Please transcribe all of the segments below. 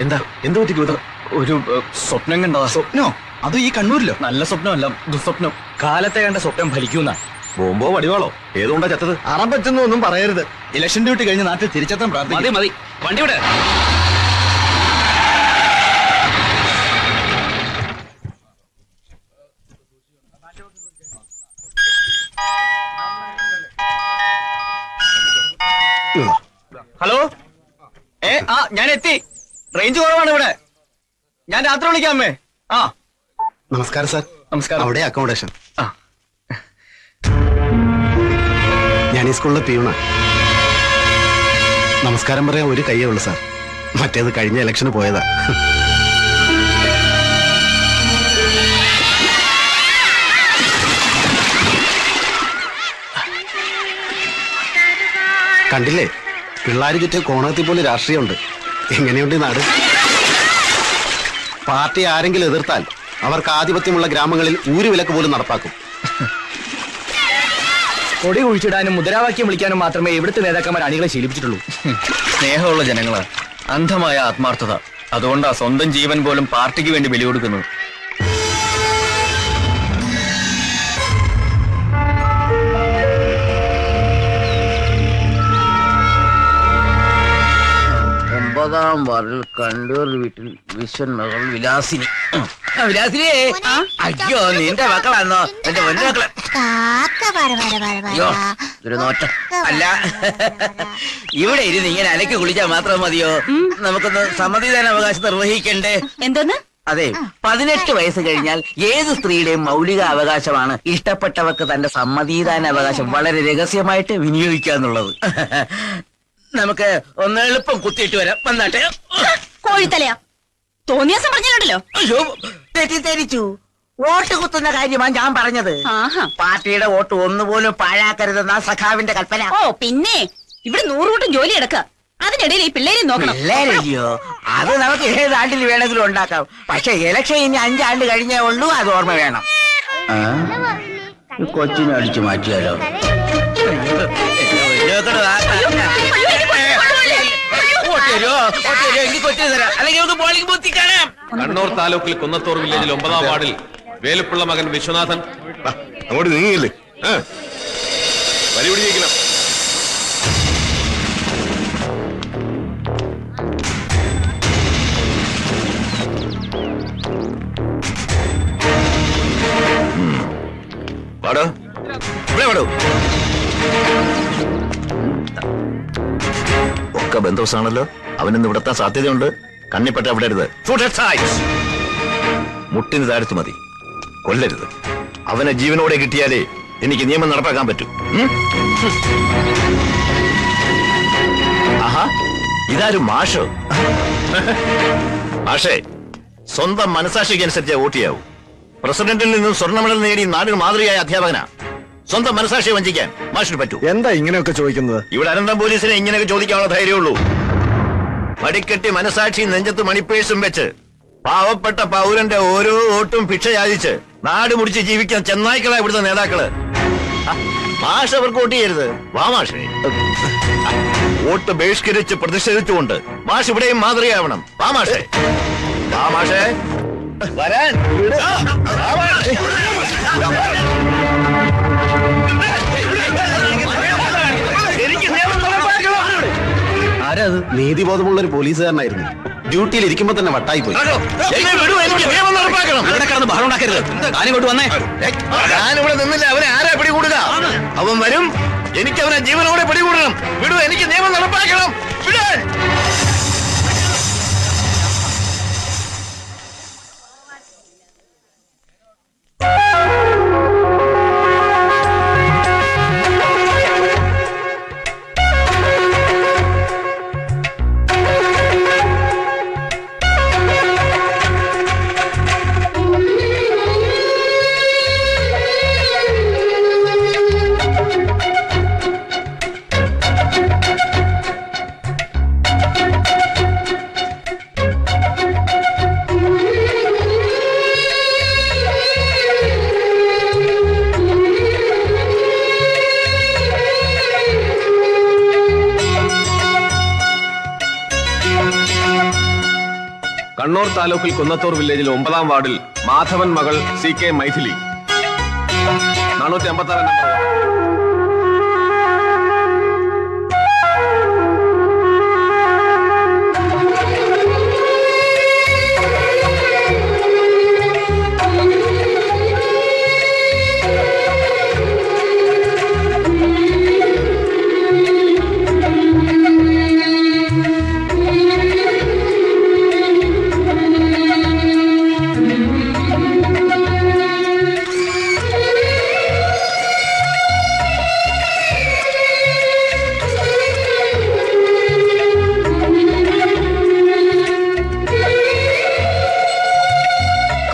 എന്താ? എന്ത് പറ്റി ഗൗതം ഒരു സ്വപ്നം കണ്ടതാ. സ്വപ്നോ? അത് ഈ കണ്ണൂരിലോ? നല്ല സ്വപ്നമല്ല ദുസ്വപ്നം. കാലത്തെ കണ്ട സ്വപ്നം ഫലിക്കുന്ന ബോംബോ വടിവാളോ? ഏതുകൊണ്ടാ ചത്തത്? അറം പറ്റുന്നു ഒന്നും പറയരുത്. ഇലക്ഷൻ ഡ്യൂട്ടി കഴിഞ്ഞ് നാട്ടിൽ തിരിച്ചെത്താൻ മതി പ്രാർത്ഥിക്കും മതി. വണ്ടി വിടെ. റേഞ്ച് കുറവാണ് ഇവിടെ. ഞാൻ രാത്രി വിളിക്കാം അമ്മേ. ആ. നമസ്കാരം സാർ. നമസ്കാരം. അവിടെ അക്കോമഡേഷൻ. ആ. ഞാൻ ഈ സ്കൂളിലെ പിയൂണ നമസ്കാരം പറയാൻ ഒരു കയ്യേ ഉള്ളു സാർ. മറ്റേത് കഴിഞ്ഞ ഇലക്ഷന് പോയതാ. കണ്ടില്ലേ? പിള്ളേർ ചുറ്റും കോണകത്തിൽ പോലെ രാഷ്ട്രീയമുണ്ട്. എങ്ങനെയുണ്ട് നാട്? പാർട്ടി ആരെങ്കിലും എതിർത്താൽ അവർക്ക് ആധിപത്യമുള്ള ഗ്രാമങ്ങളിൽ ഊരുവിലക്ക് പോലും നടപ്പാക്കും. കൊടി കുഴിച്ചിടാനും മുദ്രാവാക്യം വിളിക്കാനും മാത്രമേ ഇവിടുത്തെ നേതാക്കന്മാർ അണികളെ ശീലിപ്പിച്ചിട്ടുള്ളൂ. സ്നേഹമുള്ള ജനങ്ങളാ അന്ധമായ ആത്മാർത്ഥത. അതുകൊണ്ടാ സ്വന്തം ജീവൻ പോലും പാർട്ടിക്ക് വേണ്ടി ബലി കൊടുക്കുന്നത് ഒമ്പതാം വാർഡിൽ കണ്ടൂർ വീട്ടിൽ വിശ്വൻ മകൾ വിലാസിനി. ആ, വിലാസിനി. അയ്യോ നിന്റെ മക്കളാണോ എന്റെ പൊന്നു മക്കളെ കാക്ക പറ പറ പറ പറ. അയ്യോ ഒരു നോട്ടം. അല്ല. ഇവിടെ ഇരുന്ന് ഇങ്ങനെ അലക്കി കുളിച്ചാൽ മാത്രം മതിയോ? നമുക്കൊന്ന് സമ്മതിദാന അവകാശം നിർവഹിക്കണ്ടേ? എന്തോന്ന്? അതെ പതിനെട്ട് വയസ്സ് കഴിഞ്ഞാൽ ഏത് സ്ത്രീയുടെയും മൗലിക അവകാശമാണ് ഇഷ്ടപ്പെട്ടവർക്ക് തന്റെ സമ്മതിദാന അവകാശം. വളരെ രഹസ്യമായിട്ട് വിനിയോഗിക്കാന്നുള്ളത്. നമുക്ക് ഒന്ന് എളുപ്പം കുത്തിയിട്ട് വരാം വന്നാട്ടെ കോഴിത്തലയാ തോന്നിയാസം പറഞ്ഞിട്ടുണ്ടല്ലോ അയ്യോ തെറ്റിദ്ധരിച്ചു വോട്ട് കുത്തുന്ന കാര്യമാണ് ഞാൻ പറഞ്ഞത് ആഹാ പാർട്ടിയുടെ വോട്ട് ഒന്നുപോലും പാഴാക്കരുതെന്ന സഖാവിന്റെ കൽപ്പന ഓ പിന്നെ ഇവിടെ നൂറുകൂട്ടം ജോലി എടുക്ക അതിനിടയിൽ ഈ പിള്ളേരെ നോക്കണം പിള്ളേരയ്യോ അത് നമുക്ക് ഏത് ആണ്ടിൽ വേണമെങ്കിലും ഉണ്ടാക്കാം പക്ഷെ ഇലക്ഷൻ ഇനി അഞ്ചാണ്ട് കഴിഞ്ഞേ ഉള്ളൂ അത് ഓർമ്മ വേണം കൊച്ചിനെ മാറ്റിയാലോ കണ്ണൂർ താലൂക്കിൽ കുന്നത്തൂർ വില്ലേജിൽ ഒമ്പതാം വാർഡിൽ വേലുപ്പിള്ള മകൻ വിശ്വനാഥൻ. അങ്ങോട്ട് നീങ്ങിയില്ലേ? പരിപിടിയേക്കണം ഇവിടെ ഒക്കെ ബന്ധുസാണല്ലോ. അവനിന്ന് ഇവിടത്തെ സാധ്യതയുണ്ട്. കണ്ണിപ്പറ്റ വിടരുത്. മുട്ടിന് താഴ്ത്തു മതി. കൊല്ലരുത്. അവനെ ജീവനോടെ കിട്ടിയാലേ എനിക്ക് നിയമം നടപ്പാക്കാൻ പറ്റൂ. ആഹാ ഇതാരും മാഷോ? മാഷേ സ്വന്തം മനസാക്ഷിക്ക് അനുസരിച്ച് വോട്ട് ചെയ്യാവൂ പ്രസിഡന്റിൽ നിന്നും സ്വർണ മെഡൽ നേടി നാടിന് മാതൃകയായ അധ്യാപകനാ. സ്വന്തം മനസാക്ഷിയെ വഞ്ചിക്കാൻ മാഷിന് പറ്റൂ. എന്താ ഇങ്ങനെയൊക്കെ ചോദിക്കുന്നത്? ഇവിടെ അനന്തം പോലീസിനെ ഇങ്ങനെയൊക്കെ ചോദിക്കാനുള്ള ധൈര്യമുള്ളൂ മടിക്കെട്ടി മനസാക്ഷി നെഞ്ചത്ത് മണിപ്പേഴ്സും വെച്ച് പാവപ്പെട്ട പൗരന്റെ ഓരോ വോട്ടും ഭിക്ഷ യാചിച്ച് നാട് മുടിച്ച് ജീവിക്കാൻ ചെന്നായ്ക്കളാ ഇവിടുത്തെ നേതാക്കൾ. മാഷ് അവർക്ക് വോട്ട് ചെയ്യരുത് വാ മാഷേ. വോട്ട് ബഹിഷ്കരിച്ച് പ്രതിഷേധിച്ചുകൊണ്ട് മാഷ് ഇവിടെയും മാതൃകയാവണം. വാ മാഷേ. വാ മാഷേ. വരാൻ. നീതിബോധമുള്ള ഒരു പോലീസുകാരനായിരുന്നു. ഡ്യൂട്ടിയിൽ ഇരിക്കുമ്പോ തന്നെ വട്ടായി പോയി ഞാനിവിടെ നിന്നില്ല അവനെ ആരാ പിടികൂടുക? അവൻ വരും എനിക്ക് അവനെ ജീവനോടെ പിടികൂടണം. വിടൂ എനിക്ക് നിയമം നടപ്പാക്കണം. വിടാൻ കണ്ണൂർ താലൂക്കിൽ കുന്നത്തൂർ വില്ലേജിൽ ഒമ്പതാം വാർഡിൽ മാധവൻ മകൾ സി കെ മൈഥിലി. നാനൂറ്റി അമ്പത്തി ആറ് നമ്പർ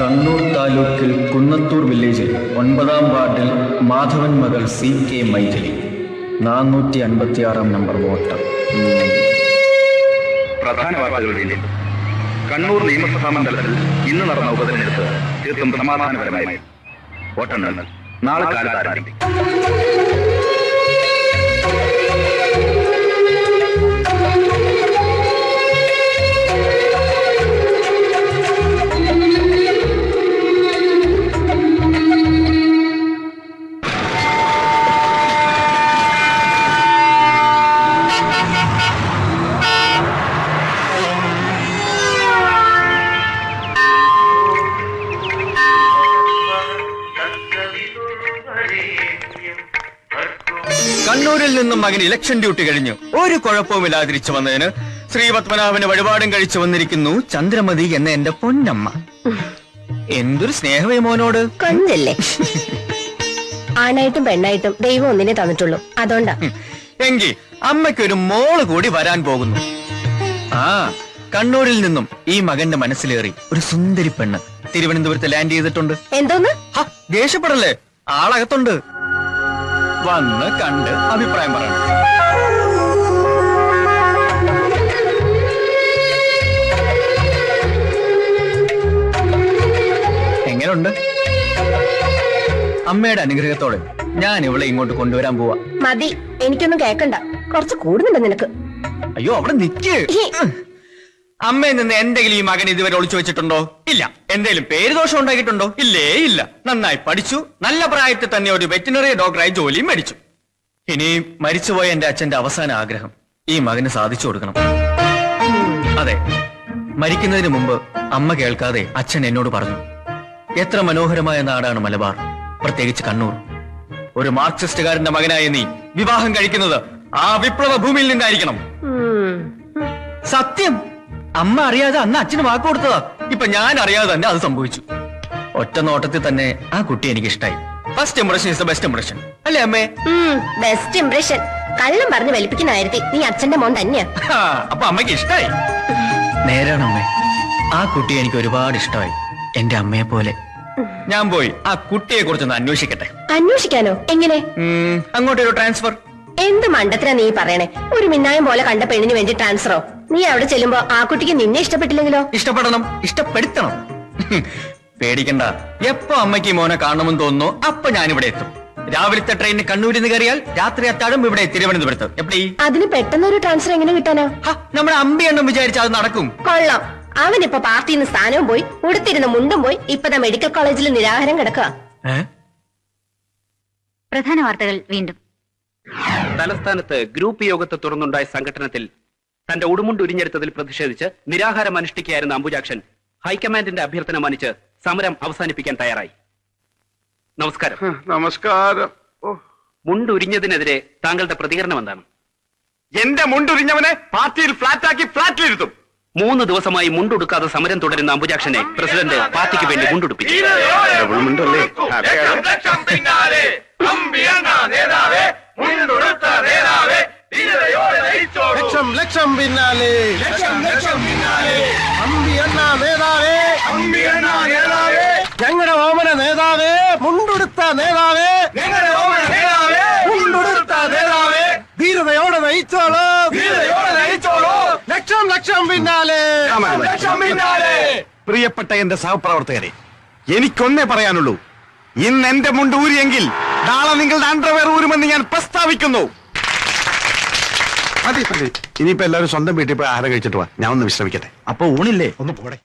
കണ്ണൂർ താലൂക്കിൽ കുന്നത്തൂർ വില്ലേജിൽ ഒൻപതാം വാർഡിൽ മാധവൻ മകൾ സി കെ മൈഥിലി. നാനൂറ്റി അൻപത്തിയാറാം നമ്പർ വോട്ട്. പ്രധാന വാർത്തകളുടെ കണ്ണൂർ നിയമസഭാ മണ്ഡലത്തിൽ ഇന്ന് നടന്ന ഉപതെരഞ്ഞെടുപ്പ് തീർത്തും സമാധാനപരമായി. വോട്ടെണ്ണൽ. നാളെ കാലത്ത് ആരംഭിക്കും നിന്നും മകൻ ഇലക്ഷൻ ഡ്യൂട്ടി കഴിഞ്ഞു. ഒരു കുഴപ്പവുമില്ലാതെ തിരിച്ചു വന്നതിന് ശ്രീ പത്മനാഭന് വഴിപാടും കഴിച്ചു വന്നിരിക്കുന്നു ചന്ദ്രമതി എന്ന എന്റെ പൊന്നമ്മ. എന്തൊരു സ്നേഹമേ മോനോട്. കൊഞ്ചല്ലേ ആണായിട്ടും പെണ്ണായിട്ടും ദൈവം ഒന്നിനെ തന്നിട്ടുള്ളൂ. അതുകൊണ്ടാ. എങ്കിൽ എങ്കി അമ്മയ്ക്ക് ഒരു മോൾ കൂടി വരാൻ പോകുന്നു. ആ കണ്ണൂരിൽ നിന്നും ഈ മകന്റെ മനസ്സിലേറി ഒരു സുന്ദരി പെണ്ണ് തിരുവനന്തപുരത്ത് ലാൻഡ് ചെയ്തിട്ടുണ്ട്. എന്തോന്ന്? ദേഷ്യപ്പെടല്ലേ? ആളകത്തുണ്ട്. വന്ന് കണ്ട് അഭിപ്രായം പറയണം. എങ്ങനെയുണ്ട് അമ്മയുടെ അനുഗ്രഹത്തോടെ ഞാൻ ഇവളെ ഇങ്ങോട്ട് കൊണ്ടുവരാൻ പോവാ. മതി എനിക്കൊന്നും കേക്കണ്ട. കുറച്ച് കൂടുന്നുണ്ട് നിനക്ക്. അയ്യോ അവിടെ നിക്ക്. അമ്മയിൽ നിന്ന് എന്തെങ്കിലും ഈ മകൻ ഇതുവരെ ഒളിച്ചു വെച്ചിട്ടുണ്ടോ? ഇല്ല. എന്തെങ്കിലും പേര് ദോഷം ഉണ്ടാക്കിയിട്ടുണ്ടോ? ഇല്ലേ ഇല്ല. നന്നായി പഠിച്ചു. നല്ല പ്രായത്തിൽ തന്നെ ഒരു വെറ്റിനറി ഡോക്ടറായി ജോലിയും മേടിച്ചു. ഇനി മരിച്ചുപോയ എന്റെ അച്ഛന്റെ അവസാന ആഗ്രഹം ഈ മകന് സാധിച്ചു കൊടുക്കണം. അതെ. മരിക്കുന്നതിന് മുമ്പ് അമ്മ കേൾക്കാതെ അച്ഛൻ എന്നോട് പറഞ്ഞു എത്ര മനോഹരമായ നാടാണ് മലബാർ. പ്രത്യേകിച്ച് കണ്ണൂർ. ഒരു മാർക്സിസ്റ്റുകാരന്റെ മകനായ നീ വിവാഹം കഴിക്കുന്നത് ആ വിപ്ലവ ഭൂമിയിൽ നിന്നായിരിക്കണം. സത്യം. അമ്മ അറിയാതെ അന്ന് അച്ഛന് വാക്ക് കൊടുത്തതാ. ഇപ്പൊ ഞാൻ അറിയാതെ തന്നെ അത് സംഭവിച്ചു. ഒറ്റ നോട്ടത്തിൽ തന്നെ ആ കുട്ടി എനിക്ക് ഇഷ്ടായി first impression is the best impression അല്ലേ അമ്മേ? ബെസ്റ്റ് ഇംപ്രഷൻ കള്ളം പറഞ്ഞു വലിപ്പിക്കുന്ന നീ അച്ഛന്റെ മോൻ തന്നെയാ. അപ്പൊ അമ്മയ്ക്ക് ഇഷ്ടായി. നേരാണ് അമ്മേ. ആ കുട്ടി എനിക്ക് ഒരുപാട് ഇഷ്ടമായി. എന്റെ അമ്മയെ പോലെ. ഞാൻ പോയി ആ കുട്ടിയെ കുറിച്ചൊന്ന് അന്വേഷിക്കട്ടെ. അന്വേഷിക്കാനോ? എങ്ങനെ? അങ്ങോട്ടൊരു ട്രാൻസ്ഫർ എന്ത് മണ്ടത്തിനാ നീ പറയണേ? ഒരു മിന്നായം പോലെ കണ്ട പെണ്ണിന് വേണ്ടി ട്രാൻസ്ഫറോ നീ അവിടെ ചെല്ലുമ്പോ ആ കുട്ടിക്ക് നിന്നെ ഇഷ്ടപ്പെട്ടില്ലെങ്കിലോ? ഇഷ്ടപ്പെടണം. ഇഷ്ടപ്പെടുത്തണം. പേടിക്കണ്ട. എപ്പോ അമ്മയ്ക്ക് മോനെ കാണണമെന്ന് തോന്നുന്നു അപ്പൊ ഞാനിവിടെ എത്തും. രാവിലത്തെ ട്രെയിനിന് കണ്ണൂരിൽ നിന്ന് കയറിയാൽ രാത്രി അത്താഴം ഇവിടെ തിരുവനന്തപുരത്ത്. എപ്പടി? അതിന് പെട്ടെന്ന് ഒരു ട്രാൻസ്ഫർ എങ്ങനെ കിട്ടാനാ? നമ്മുടെ നമ്മുടെ അമ്പിയെണ്ണം വിചാരിച്ചാൽ അത് നടക്കും. കൊള്ളാം. അവനിപ്പോ പാർട്ടിയിൽ നിന്ന് സ്ഥാനവും പോയി ഉടുത്തിരുന്ന മുണ്ടും പോയി ഇപ്പതാ മെഡിക്കൽ കോളേജിൽ നിരാഹാരം കിടക്കുക പ്രധാന വാർത്തകൾ വീണ്ടും. തലസ്ഥാനത്ത് ഗ്രൂപ്പ് യോഗത്തെ തുടർന്നുണ്ടായ സംഘടനത്തിൽ തന്റെ ഉടുമുണ്ട് ഉരിഞ്ഞെടുത്തതിൽ പ്രതിഷേധിച്ച് നിരാഹാരം അനുഷ്ഠിക്കുകയായിരുന്ന അംബുജാക്ഷൻ ഹൈക്കമാൻഡിന്റെ അഭ്യർത്ഥന മാനിച്ച് സമരം അവസാനിപ്പിക്കാൻ തയ്യാറായി. നമസ്കാരം. നമസ്കാരം. മുണ്ടുരിഞ്ഞതിനെതിരെ താങ്കളുടെ പ്രതികരണം എന്താണ്? എന്റെ മുണ്ടുരിഞ്ഞവനെ പാർട്ടിയിൽ ഫ്ലാറ്റാക്കി ഫ്ലാറ്റിലിരുത്തും മൂന്ന് ദിവസമായി മുണ്ടുടുക്കാതെ സമരം തുടരുന്ന അംബുജാക്ഷനെ പ്രസിഡന്റ് പാർട്ടിക്ക് വേണ്ടി മുണ്ടുടുപ്പിച്ചു. ലക്ഷം പിന്നാലെ. ലക്ഷം ലക്ഷം പിന്നാലെ. അമ്പി അണ്ണ നേതാവേ. അമ്പി അണ്ണ നേതാവേ. ഞങ്ങളുടെ ഓമന നേതാവേ. മുണ്ടുടുത്ത നേതാവേ. ഞങ്ങളുടെ ഓമന നേതാവേ. മുണ്ടുടുത്ത നേതാവേ. ധീരതയോടെ നയിച്ചോളൂ. ധീരതയോടെ നയിച്ചോളൂ. ലക്ഷം ലക്ഷം പിന്നാലെ. ലക്ഷം പിന്നാലെ. പ്രിയപ്പെട്ട എന്റെ സഹപ്രവർത്തകരെ എനിക്കൊന്നേ പറയാനുള്ളൂ. ഇന്ന് എന്റെ മുണ്ട് ഊരിയെങ്കിൽ നാളെ നിങ്ങളുടെ അണ്ടർവെയർ ഊരുമെന്ന് ഞാൻ പ്രസ്താവിക്കുന്നു. മതി മതി ഇനിയിപ്പോ എല്ലാവരും സ്വന്തം വീട്ടിൽ പോയി ആഹാരം കഴിച്ചിട്ട് വാ. ഞാൻ ഒന്ന് വിശ്രമിക്കട്ടെ. അപ്പൊ ഊണില്ലേ? ഒന്ന് പോടെ.